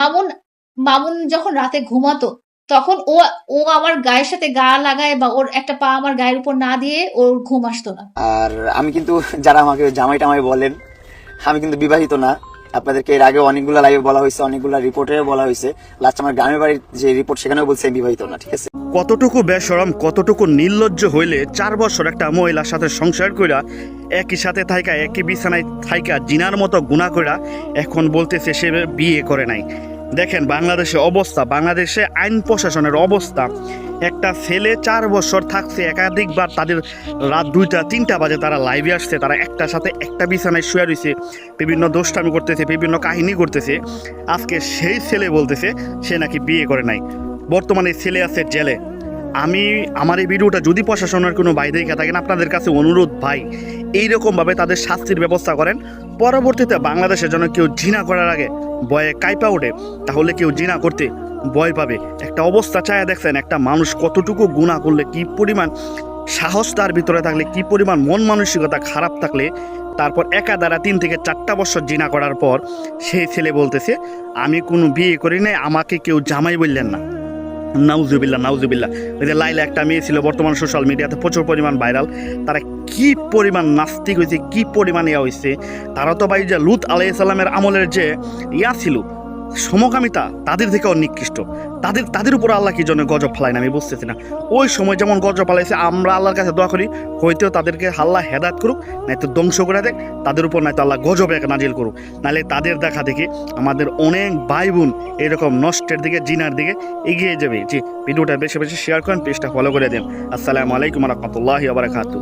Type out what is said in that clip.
মামুন মামুন যখন রাতে ঘুমাতো তখন ও ও আমার গায়ের সাথে গা লাগায় বা ওর একটা পা আমার গায়ের উপর না দিয়ে ওর ঘুম আসতো না। আর আমি কিন্তু যারা আমাকে জামাই টামাই বলেন আমি কিন্তু বিবাহিত না। আপনাদেরকে এর আগে অনেকগুলো লাইভে বলা হয়েছে অনেকগুলো রিপোর্টে বলা হয়েছে। লাস্ট আমার গ্রামের বাড়ির যে রিপোর্ট সেখানেও বলছে আমি বিবাহিত না ঠিক আছে? কতটুকু বেসরম কতটুকু নির্লজ্জ হইলে চার বছর একটা মহিলার সাথে সংসার কইরা একই সাথে থাইকা একই বিছানায় থাইকা জিনার মতো গুণা কইরা এখন বলতেছে সে বিয়ে করে নাই। দেখেন বাংলাদেশে অবস্থা, বাংলাদেশে আইন প্রশাসনের অবস্থা। একটা ছেলে চার বছর থাকছে, একাধিকবার তাদের রাত দুইটা, তিনটা বাজে তারা লাইভে আসছে, তারা একটার সাথে একটা বিছানায় শুয়ে রয়েছে বিভিন্ন দোষটামি করতেছে, বিভিন্ন কাহিনী করতেছে। আজকে সেই ছেলে বলতেছে, সে নাকি বিয়ে করে নাই। বর্তমানে ছেলে আছে জেলে। আমি, আমার এই ভিডিওটা যদি প্রশাসনের কোনো দেখে থাকেন আপনাদের কাছে অনুরোধ ভাই, এইরকমভাবে তাদের শাস্তির ব্যবস্থা করেন। পরবর্তীতে বাংলাদেশে যেন কেউ জিনা করার আগে ভয়ে কাইপা ওঠে, তাহলে কেউ জিনা করতে ভয় পাবে। একটা অবস্থা চায়া দেখছেন, একটা মানুষ কতটুকু গুণা করলে, কি পরিমাণ সাহস তার ভিতরে থাকলে, কি পরিমাণ মন মানসিকতা খারাপ থাকলে, তারপর একা দ্বারা তিন থেকে চারটা বছর জিনা করার পর সেই ছেলে বলতেছে, আমি কোনো বিয়ে করি নাই, আমাকে কেউ জামাই বললেন না। নাউজুবিল্লা নাউজুবিল্লা ওই যে লাইলা একটা মেয়ে ছিল বর্তমান সোশ্যাল মিডিয়াতে প্রচুর পরিমাণ ভাইরাল তারা কি পরিমাণ নাস্তিক হয়েছে কি পরিমাণ ইয়া হয়েছে তারা তো ভাই যে লুত আলাইসাল্লামের আমলের যে ইয়া ছিল সমকামিতা তাদের থেকেও নিকৃষ্ট তাদের তাদের উপর আল্লাহ কি জন্য গজব ফেলায় না আমি বুঝতেছি না। ওই সময় যেমন গজব ফেলাইছে, আমরা আল্লাহর কাছে দোয়া করি, হয়তো তাদেরকে আল্লাহ হেদাত করুক নয়তো ধ্বংস করে দেখ, তাদের উপর নয়তো আল্লাহ গজব এক নাজিল করুক। নাহলে তাদের দেখা দেখি আমাদের অনেক ভাই বোন এরকম নষ্টের দিকে, জিনার দিকে এগিয়ে যাবে। জি, ভিডিওটা বেশি বেশি শেয়ার করেন পেজটা ফলো করে দেন। আসসালামু আলাইকুম রহমতুল্লাহ বারাকাতু